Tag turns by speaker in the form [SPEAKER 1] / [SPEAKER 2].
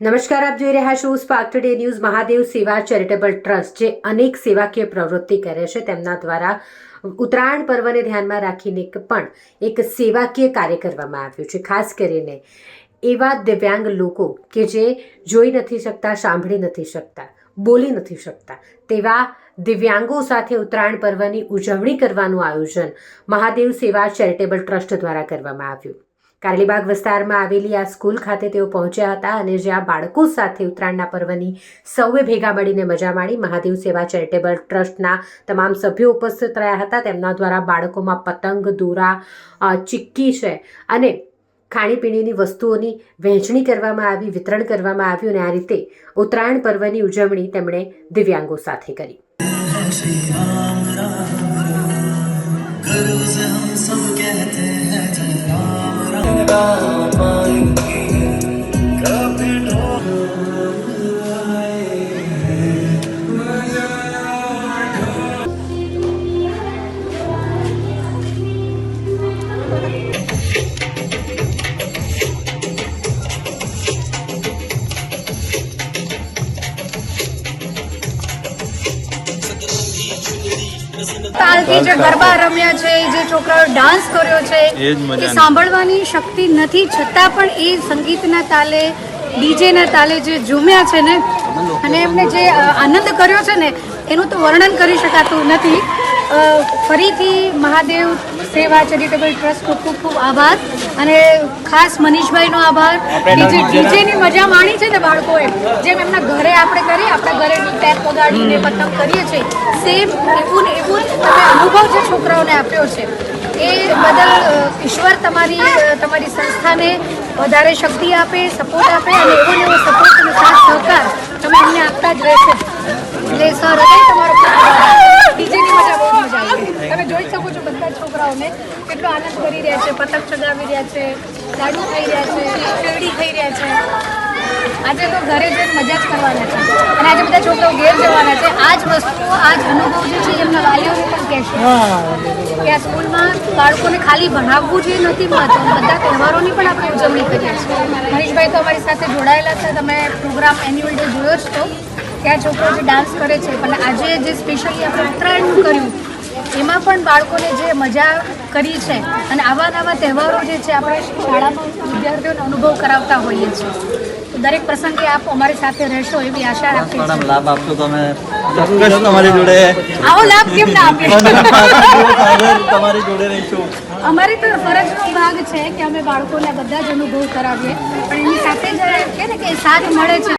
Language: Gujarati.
[SPEAKER 1] નમસ્કાર, આપ જોઈ રહ્યા છો સ્પાર્ક ટુડે ન્યૂઝ. મહાદેવ સેવા ચેરિટેબલ ટ્રસ્ટ જે અનેક સેવાકીય પ્રવૃત્તિ કરે છે, તેમના દ્વારા ઉત્તરાયણ પર્વને ધ્યાનમાં રાખીને પણ એક સેવાકીય કાર્ય કરવામાં આવ્યું છે. ખાસ કરીને એવા દિવ્યાંગ લોકો કે જે જોઈ નથી શકતા, સાંભળી નથી શકતા, બોલી નથી શકતા, તેવા દિવ્યાંગો સાથે ઉત્તરાયણ પર્વની ઉજવણી કરવાનું આયોજન મહાદેવ સેવા ચેરિટેબલ ટ્રસ્ટ દ્વારા કરવામાં આવ્યું. કારેલીબાગ વિસ્તારમાં આવેલી આ સ્કૂલ ખાતે તેઓ પહોંચ્યા હતા અને જ્યાં બાળકો સાથે ઉત્તરાયણના પર્વની સૌએ ભેગા મળીને મજા માણી મહાદેવ સેવા ચેરિટેબલ ટ્રસ્ટના તમામ સભ્યો ઉપસ્થિત રહ્યા હતા. તેમના દ્વારા બાળકોમાં પતંગ, દોરા ચિક્કી છે અને ખાણીપીણીની વસ્તુઓની વહેંચણી કરવામાં આવી, વિતરણ કરવામાં આવ્યું અને આ રીતે ઉત્તરાયણ પર્વની ઉજવણી તેમણે દિવ્યાંગો સાથે કરી.
[SPEAKER 2] lugar.
[SPEAKER 3] તાલથી જે ગરબા રમ્યા છે જે છોકરાઓ ડાન્સ કર્યો છે.
[SPEAKER 4] એ
[SPEAKER 3] સાંભળવાની શક્તિ નથી છતાં પણ એ સંગીતના તાલે ડીજેના તાલે જે ઝૂમ્યા છે ને અને એમને જે આનંદ કર્યો છે ને એનું તો વર્ણન કરી શકાતું નથી ફરીથી મહાદેવ સેવા ચેરિટેબલ ટ્રસ્ટનો ખૂબ ખૂબ આભાર. અને ખાસ મનીષભાઈનો આભાર કે જે ડીજેની મજા માણી છે ને બાળકોએ જેમ એમના ઘરે આપણે કરીએ આપણા ઘરે ટેપ વગાડીને પતંગ કરીએ છીએ સેમ એવું ને એવું તમે અનુભવ જે છોકરાઓને આપ્યો છે. એ બદલ ઈશ્વર તમારી તમારી સંસ્થાને વધારે શક્તિ આપે સપોર્ટ આપે અને એવો ને એવો સપોર્ટ અને સાથ સહકાર તમે એમને આપતા જ રહેશે. એટલે સર તમારો ખૂબ આભાર. ડીજેની મજા બહુ મજા આવી ગઈ. તમે જોઈ શકો છો બધા છોકરાઓને કેટલો આનંદ કરી રહ્યા છે પતંગ ચગાવી રહ્યા છે લાડુ ખાઈ રહ્યા છે શેરડી ખાઈ રહ્યા છે. આજે તો ઘરે જઈને મજા જ કરવાના છે. અને આજે બધા છોકરાઓ ઘેર જવાના છે. આ જ વસ્તુઓ આ જ અનુભવ જે છે એમના વાલીઓને પણ કહેશે. કે આ સ્કૂલમાં બાળકોને ખાલી ભણાવવું જોઈએ નથી મહત્વ બધા તહેવારોની પણ આપણે ઉજવણી કરીએ છીએ. મનીષભાઈ તો અમારી સાથે જોડાયેલા છે. તમે પ્રોગ્રામ એન્યુઅલ ડે જોયો જ તો. કે આ છોકરો જે ડાન્સ કરે છે પણ આજે જે સ્પેશિયલી આપણે ઉત્તરાયણનું કર્યું એમાં પણ બાળકોને જે મજા કરી છે અને આવા નવા તહેવારો જે છે આપણે શાળામાં વિદ્યાર્થીઓને અનુભવ કરાવતા હોઈએ છીએ. તો દરેક પ્રસંગે આપ અમારી સાથે રહેશો એવી આશા રાખીએ છીએ.
[SPEAKER 4] લાભ આપશો તમે. ચોક્કસ તમારી જોડે.
[SPEAKER 3] આવો લાભ કેમ ના આપીએ?
[SPEAKER 4] તમારી જોડે રહીશું.
[SPEAKER 3] અમારી તો ફરજનો ભાગ છે કે અમે બાળકોને બધા જ અનુભવ કરાવીએ. પણ એની સાથે જ કે ને કે સાથ મળે છે.